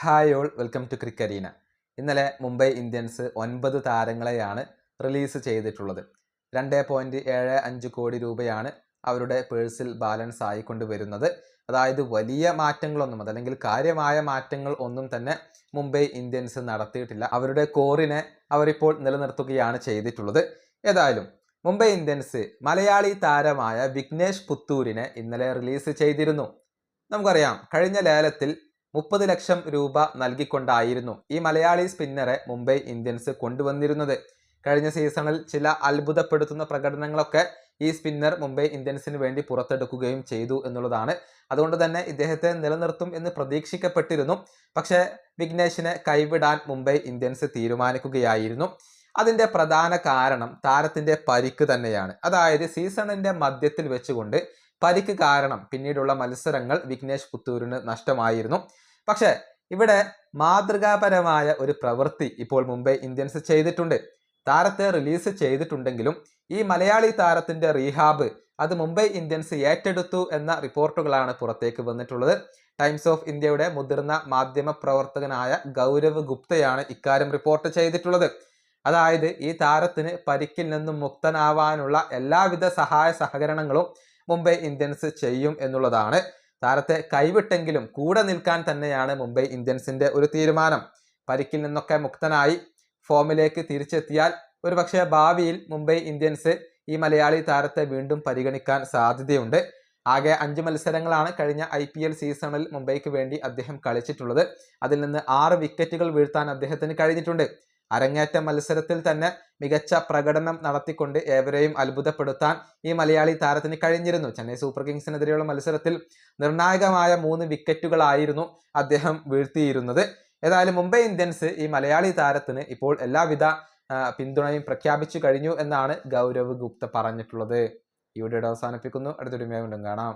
Hi all welcome to Crickarena ഇന്നലെ Mumbai Indians ഒൻപത് താരങ്ങളെയാണ് release ചെയ്തിട്ടുള്ളത്. രണ്ട് പോയിന്റ് ഏഴ് അഞ്ച് കോടി രൂപയാണ് അവരുടെ പേഴ്സിൽ ബാലൻസ് ആയിക്കൊണ്ട് വരുന്നത്. അതായത് വലിയ മാറ്റങ്ങളൊന്നും അതല്ലെങ്കിൽ കാര്യമായ മാറ്റങ്ങൾ ഒന്നും തന്നെ മുംബൈ ഇന്ത്യൻസ് നടത്തിയിട്ടില്ല. അവരുടെ കോറിനെ അവരിപ്പോൾ നിലനിർത്തുകയാണ് ചെയ്തിട്ടുള്ളത്. ഏതായാലും മുംബൈ ഇന്ത്യൻസ് മലയാളി താരമായ വിഘ്നേഷ് പുത്തൂരിനെ ഇന്നലെ റിലീസ് ചെയ്തിരുന്നു. നമുക്കറിയാം കഴിഞ്ഞ ലേലത്തിൽ മുപ്പത് ലക്ഷം രൂപ നൽകിക്കൊണ്ടായിരുന്നു ഈ മലയാളി സ്പിന്നറെ മുംബൈ ഇന്ത്യൻസ് കൊണ്ടുവന്നിരുന്നത്. കഴിഞ്ഞ സീസണിൽ ചില അത്ഭുതപ്പെടുത്തുന്ന പ്രകടനങ്ങളൊക്കെ ഈ സ്പിന്നർ മുംബൈ ഇന്ത്യൻസിന് വേണ്ടി പുറത്തെടുക്കുകയും ചെയ്തു എന്നുള്ളതാണ്. അതുകൊണ്ട് തന്നെ ഇദ്ദേഹത്തെ നിലനിർത്തും എന്ന് പ്രതീക്ഷിക്കപ്പെട്ടിരുന്നു. പക്ഷേ വിഘ്നേഷിനെ കൈവിടാൻ മുംബൈ ഇന്ത്യൻസ് തീരുമാനിക്കുകയായിരുന്നു. അതിന്റെ പ്രധാന കാരണം താരത്തിന്റെ പരിക്ക് തന്നെയാണ്. അതായത് സീസണിന്റെ മധ്യത്തിൽ വെച്ചുകൊണ്ട് പരിക്ക് കാരണം പിന്നീടുള്ള മത്സരങ്ങൾ വിഘ്നേഷ് പുത്തൂരിന് നഷ്ടമായിരുന്നു. പക്ഷേ ഇവിടെ മാതൃകാപരമായ ഒരു പ്രവൃത്തി ഇപ്പോൾ മുംബൈ ഇന്ത്യൻസ് ചെയ്തിട്ടുണ്ട്. താരത്തെ റിലീസ് ചെയ്തിട്ടുണ്ടെങ്കിലും ഈ മലയാളി താരത്തിന്റെ റീഹാബ് അത് മുംബൈ ഇന്ത്യൻസ് ഏറ്റെടുത്തു എന്ന റിപ്പോർട്ടുകളാണ് പുറത്തേക്ക് വന്നിട്ടുള്ളത്. ടൈംസ് ഓഫ് ഇന്ത്യയുടെ മുതിർന്ന മാധ്യമ പ്രവർത്തകനായ ഗൗരവ് ഗുപ്തയാണ് ഇക്കാര്യം റിപ്പോർട്ട് ചെയ്തിട്ടുള്ളത്. അതായത് ഈ താരത്തിന് പരിക്കിൽ നിന്നും മുക്തനാവാനുള്ള എല്ലാവിധ സഹായ സഹകരണങ്ങളും മുംബൈ ഇന്ത്യൻസ് ചെയ്യും എന്നുള്ളതാണ്. താരത്തെ കൈവിട്ടെങ്കിലും കൂടെ നിൽക്കാൻ തന്നെയാണ് മുംബൈ ഇന്ത്യൻസിന്റെ ഒരു തീരുമാനം. പരിക്കിൽ നിന്നൊക്കെ മുക്തനായി ഫോമിലേക്ക് തിരിച്ചെത്തിയാൽ ഒരുപക്ഷെ ഭാവിയിൽ മുംബൈ ഇന്ത്യൻസ് ഈ മലയാളി താരത്തെ വീണ്ടും പരിഗണിക്കാൻ സാധ്യതയുണ്ട്. ആകെ അഞ്ച് മത്സരങ്ങളാണ് കഴിഞ്ഞ ഐ പി എൽ സീസണിൽ മുംബൈക്ക് വേണ്ടി അദ്ദേഹം കളിച്ചിട്ടുള്ളത്. അതിൽ നിന്ന് ആറ് വിക്കറ്റുകൾ വീഴ്ത്താൻ അദ്ദേഹത്തിന് കഴിഞ്ഞിട്ടുണ്ട്. അരങ്ങേറ്റ മത്സരത്തിൽ തന്നെ മികച്ച പ്രകടനം നടത്തിക്കൊണ്ട് ഏവരെയും അത്ഭുതപ്പെടുത്താൻ ഈ മലയാളി താരത്തിന് കഴിഞ്ഞിരുന്നു. ചെന്നൈ സൂപ്പർ കിങ്സിനെതിരെയുള്ള മത്സരത്തിൽ നിർണായകമായ മൂന്ന് വിക്കറ്റുകളായിരുന്നു അദ്ദേഹം വീഴ്ത്തിയിരുന്നത്. ഏതായാലും മുംബൈ ഇന്ത്യൻസ് ഈ മലയാളി താരത്തിന് ഇപ്പോൾ എല്ലാവിധ പിന്തുണയും പ്രഖ്യാപിച്ചു കഴിഞ്ഞു എന്നാണ് ഗൗരവ് ഗുപ്ത പറഞ്ഞിട്ടുള്ളത്. ഈ വീഡിയോ അവസാനിപ്പിക്കുന്നു. അടുത്തൊരു വീണ്ടും കാണാം.